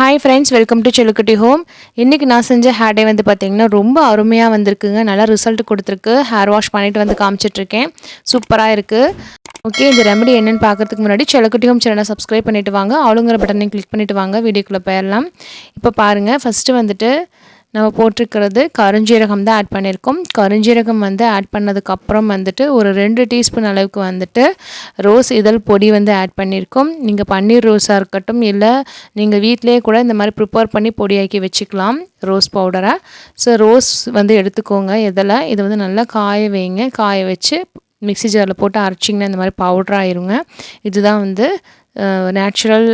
Hi friends welcome to Selukutti home இன்றைக்கி நான் செஞ்ச ஹேர் டே வந்து பார்த்திங்கன்னா ரொம்ப அருமையாக வந்திருக்குங்க. நல்லா ரிசல்ட் கொடுத்துருக்கு. ஹேர் வாஷ் பண்ணிவிட்டு வந்து காமிச்சிட்ருக்கேன். சூப்பராக இருக்குது ஓகே இந்த ரெமடி என்னென்னு பார்க்குறதுக்கு முன்னாடி செலக்குட்டி ஹோம் சேனலை சப்ஸ்கிரைப் பண்ணிவிட்டு வாங்க. ஆளுங்கிற பட்டனையும் கிளிக் பண்ணிவிட்டு வாங்க. வீடியோக்குள்ளே போயிடலாம். இப்போ பாருங்கள் ஃபஸ்ட்டு வந்துட்டு நம்ம போட்டிருக்கிறது கருஞ்சீரகம் தான் ஆட் பண்ணியிருக்கோம். கருஞ்சீரகம் வந்து ஆட் பண்ணதுக்கப்புறம் வந்துட்டு ஒரு ரெண்டு டீஸ்பூன் அளவுக்கு வந்துட்டு ரோஸ் இதழ் பொடி வந்து ஆட் பண்ணியிருக்கோம். நீங்கள் பன்னீர் ரோஸாக இருக்கட்டும் இல்லை நீங்கள் வீட்டிலேயே கூட இந்த மாதிரி ப்ரிப்பேர் பண்ணி பொடியாக்கி வச்சுக்கலாம் ரோஸ் பவுடரை ஸோ ரோஸ் வந்து எடுத்துக்கோங்க இதில் இதை வந்து நல்லா காய வைங்க. காய வச்சு மிக்சி ஜாரில் போட்டு அரைச்சிங்கன்னா இந்த மாதிரி பவுடராக ஆயிருங்க. இதுதான் வந்து நேச்சுரல்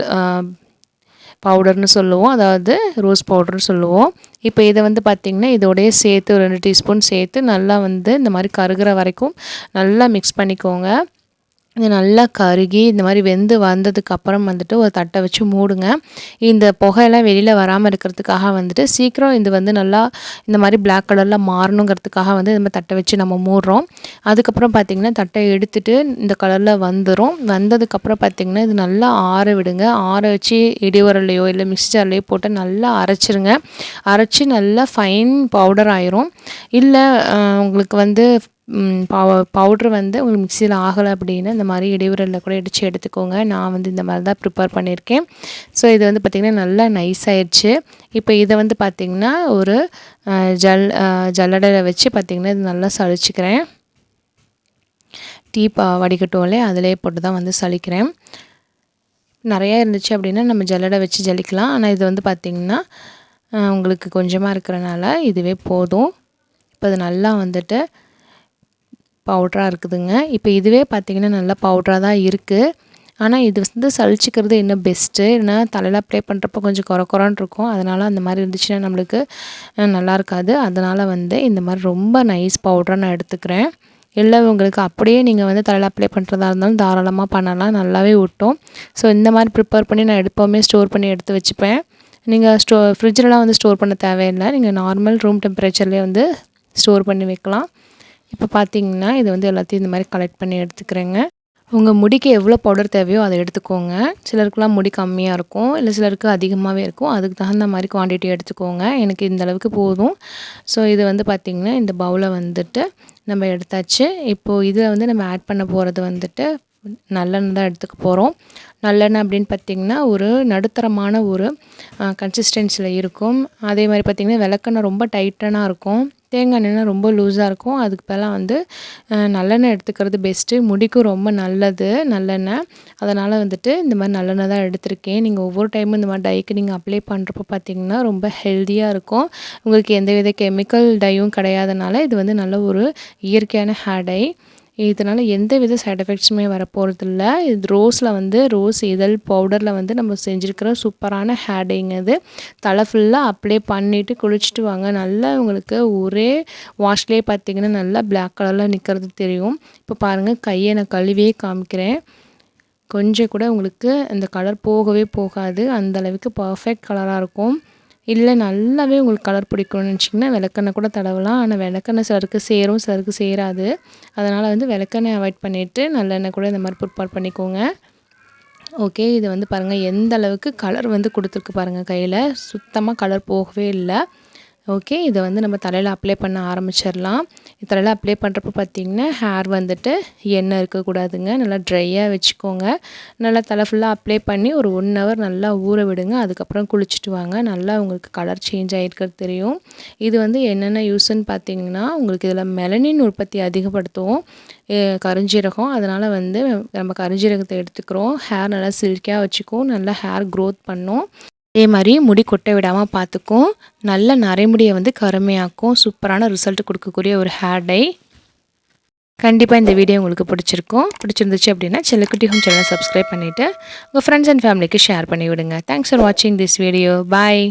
பவுடர்னு சொல்லுவோம். அதாவது ரோஸ் பவுடர்னு சொல்லுவோம். இப்போ இதை வந்து பார்த்திங்கன்னா இதோடய சேர்த்து ரெண்டு டீஸ்பூன் சேர்த்து நல்லா வந்து இந்த மாதிரி கருகிற வரைக்கும் நல்லா மிக்ஸ் பண்ணிக்கோங்க. இது நல்லா கருகி இந்த மாதிரி வெந்து வந்ததுக்கு அப்புறம் வந்துட்டு ஒரு தட்டை வச்சு மூடுங்க. இந்த புகையெல்லாம் வெளியில் வராமல் இருக்கிறதுக்காக வந்துட்டு சீக்கிரம் இது வந்து நல்லா இந்த மாதிரி பிளாக் கலரில் மாறணுங்கிறதுக்காக வந்து இந்த மாதிரி தட்டை வச்சு நம்ம மூடுறோம். அதுக்கப்புறம் பார்த்திங்கன்னா தட்டை எடுத்துட்டு இந்த கலரில் வந்துடும் வந்ததுக்கப்புறம் பார்த்திங்கன்னா இது நல்லா ஆற விடுங்க. ஆற வச்சு இடிவரலையோ இல்லை மிக்சி போட்டு நல்லா அரைச்சிருங்க. அரைச்சி நல்லா ஃபைன் பவுடர் ஆயிரும். இல்லை உங்களுக்கு வந்து பவ பவுட்ரு வந்து உங்களுக்கு மிக்சியில் ஆகலை அப்படின்னா இந்த மாதிரி இடையூறலில் கூட இடித்து எடுத்துக்கோங்க. நான் வந்து இந்த மாதிரி தான் ப்ரிப்பேர் பண்ணியிருக்கேன். ஸோ இது வந்து பார்த்திங்கன்னா நல்லா நைஸ் ஆயிடுச்சு. இப்போ இதை வந்து பார்த்திங்கன்னா ஒரு ஜல் ஜல்லடையில் வச்சு பார்த்திங்கன்னா இது நல்லா சளிச்சிக்கிறேன். டீ பா வடிகட்டோலே அதிலே போட்டு தான் வந்து சளிக்கிறேன். நிறையா இருந்துச்சு அப்படின்னா நம்ம ஜல்லடை வச்சு ஜலிக்கலாம். ஆனால் இது வந்து பார்த்திங்கன்னா உங்களுக்கு கொஞ்சமாக இருக்கிறனால இதுவே போதும். இப்போ அது நல்லா வந்துட்டு பவுட்ராக இருக்குதுங்க. இப்போ இதுவே பார்த்திங்கன்னா நல்லா பவுட்ராக தான் இருக்குது ஆனால் இது வந்து சளிச்சிக்கிறது இன்னும் பெஸ்ட்டு ஏன்னா தலையில் அப்ளை பண்ணுறப்ப கொஞ்சம் குறை குறான் இருக்கும். அதனால் அந்த மாதிரி இருந்துச்சுன்னா நம்மளுக்கு நல்லா இருக்காது. அதனால் வந்து இந்த மாதிரி ரொம்ப நைஸ் பவுடராக நான் எடுத்துக்கிறேன். இல்லை உங்களுக்கு அப்படியே நீங்கள் வந்து தலையில் அப்ளை பண்ணுறதா இருந்தாலும் தாராளமாக பண்ணலாம். நல்லாவே விட்டோம் ஸோ இந்த மாதிரி ப்ரிப்பேர் பண்ணி நான் எடுப்போமே ஸ்டோர் பண்ணி எடுத்து வச்சுப்பேன். நீங்கள் ஸ்டோ ஃப்ரிட்ஜிலலாம் வந்து ஸ்டோர் பண்ண தேவையில்லை. நீங்கள் நார்மல் ரூம் டெம்பரேச்சர்லேயே வந்து ஸ்டோர் பண்ணி வைக்கலாம். இப்போ பார்த்தீங்கன்னா இது வந்து எல்லாத்தையும் இந்த மாதிரி கலெக்ட் பண்ணி எடுத்துக்கிறேங்க. உங்கள் முடிக்கு எவ்வளோ பவுடர் தேவையோ அதை எடுத்துக்கோங்க. சிலருக்குலாம் முடி கம்மியாக இருக்கும். இல்லை சிலருக்கு அதிகமாகவே இருக்கும். அதுக்கு தகுந்த மாதிரி குவான்டிட்டி எடுத்துக்கோங்க. எனக்கு இந்த அளவுக்கு போதும். ஸோ இது வந்து பார்த்திங்கன்னா இந்த பவுலை வந்துட்டு நம்ம எடுத்தாச்சு. இப்போது இதில் வந்து நம்ம ஆட் பண்ண போகிறது வந்துட்டு நல்லெண்ணெய் தான் எடுத்துக்க போகிறோம் நல்லெண்ணெய் அப்படின்னு பார்த்திங்கன்னா ஒரு நடுத்தரமான ஒரு கன்சிஸ்டன்சியில் இருக்கும். அதே மாதிரி பார்த்திங்கன்னா விளக்கெண்ணெய் ரொம்ப டைட்டனாக இருக்கும். தேங்காய் எண்ணெய் ரொம்ப லூஸாக இருக்கும். அதுக்கு பதிலாக வந்து நல்லெண்ணெய் எடுத்துக்கிறது பெஸ்ட்டு முடிக்கும் ரொம்ப நல்லது நல்லெண்ணெய். அதனால் வந்துட்டு இந்த மாதிரி நல்லெண்ணெய் தான் எடுத்திருக்கேன். நீங்கள் ஒவ்வொரு டைமும் இந்த மாதிரி டைக்கு நீங்கள் அப்ளை பண்ணுறப்ப பார்த்தீங்கன்னா ரொம்ப ஹெல்த்தியாக இருக்கும். உங்களுக்கு எந்த வித கெமிக்கல் டையும் கிடையாதனால இது வந்து நல்ல ஒரு இயற்கையான ஹேர் டை இதனால் எந்த வித சைட் எஃபெக்ட்ஸுமே வரப்போகிறதில்ல இது ரோஸில் வந்து ரோஸ் இதழ் பவுடரில் வந்து நம்ம செஞ்சுருக்கிற சூப்பரான ஹேடிங் அது. தலை ஃபுல்லாக அப்ளை பண்ணிவிட்டு குளிச்சுட்டு வாங்க. நல்லா உங்களுக்கு ஒரே வாஷ்லேயே பார்த்தீங்கன்னா நல்லா பிளாக் கலரில் நிற்கிறது தெரியும். இப்போ பாருங்கள் கையை நான் கழுவியே காமிக்கிறேன். கொஞ்சம் கூட உங்களுக்கு அந்த கலர் போகவே போகாது. அந்தளவுக்கு பர்ஃபெக்ட் கலராக இருக்கும். இல்லை நல்லாவே உங்களுக்கு கலர் பிடிக்கணும்னு நினச்சிங்கன்னா விளக்கெண்ணெய் கூட தடவலாம். ஆனால் விளக்கெண்ணெய் சிலருக்கு சேரும் சிலருக்கு சேராது. அதனால் வந்து விளக்கெண்ணெய் அவாய்ட் பண்ணிவிட்டு நல்லெண்ணெய் கூட இந்த மாதிரி ப்ரிப்பேர் பண்ணிக்கோங்க. ஓகே இது வந்து பாருங்கள் எந்த அளவுக்கு கலர் வந்து கொடுத்துருக்கு பாருங்கள் கையில். சுத்தமாக கலர் போகவே இல்லை. ஓகே இதை வந்து நம்ம தலையில் அப்ளை பண்ண ஆரம்பிச்சிடலாம். இதெல்லாம் அப்ளை பண்ணுறப்ப பார்த்திங்கன்னா ஹேர் வந்துட்டு எண்ணெய் இருக்கக்கூடாதுங்க. நல்லா ட்ரையாக வச்சுக்கோங்க. நல்லா தலை ஃபுல்லாக அப்ளை பண்ணி ஒரு ஒன் ஹவர் நல்லா ஊற விடுங்க. அதுக்கப்புறம் குளிச்சுட்டு வாங்க. நல்லா உங்களுக்கு கலர் சேஞ்ச் ஆகிருக்கிறது தெரியும். இது வந்து என்னென்ன யூஸ்ன்னு பார்த்தீங்கன்னா உங்களுக்கு இதில் மெலனின் உற்பத்தி அதிகப்படுத்தும் கருஞ்சீரகம். அதனால் வந்து நம்ம கருஞ்சீரகத்தை எடுத்துக்கிறோம். ஹேர் நல்லா சில்கியாக வச்சுக்கும். நல்லா ஹேர் க்ரோத் பண்ணும். அதே மாதிரி முடி கொட்டை விடாமல் பார்த்துக்கும் நல்ல நரைமுடியை வந்து கருமையாக்கும். சூப்பரான ரிசல்ட் கொடுக்கக்கூடிய ஒரு ஹேர் டை கண்டிப்பாக இந்த வீடியோ உங்களுக்கு பிடிச்சிருக்கும். பிடிச்சிருந்துச்சு அப்படின்னா செல்லக்குட்டி ஹோம் சேனலை சப்ஸ்கிரைப் பண்ணிவிட்டு உங்கள் ஃப்ரெண்ட்ஸ் அண்ட் ஃபேமிலிக்கு ஷேர் பண்ணி விடுங்க தேங்க்ஸ் ஃபார் வாட்சிங் திஸ் வீடியோ பாய்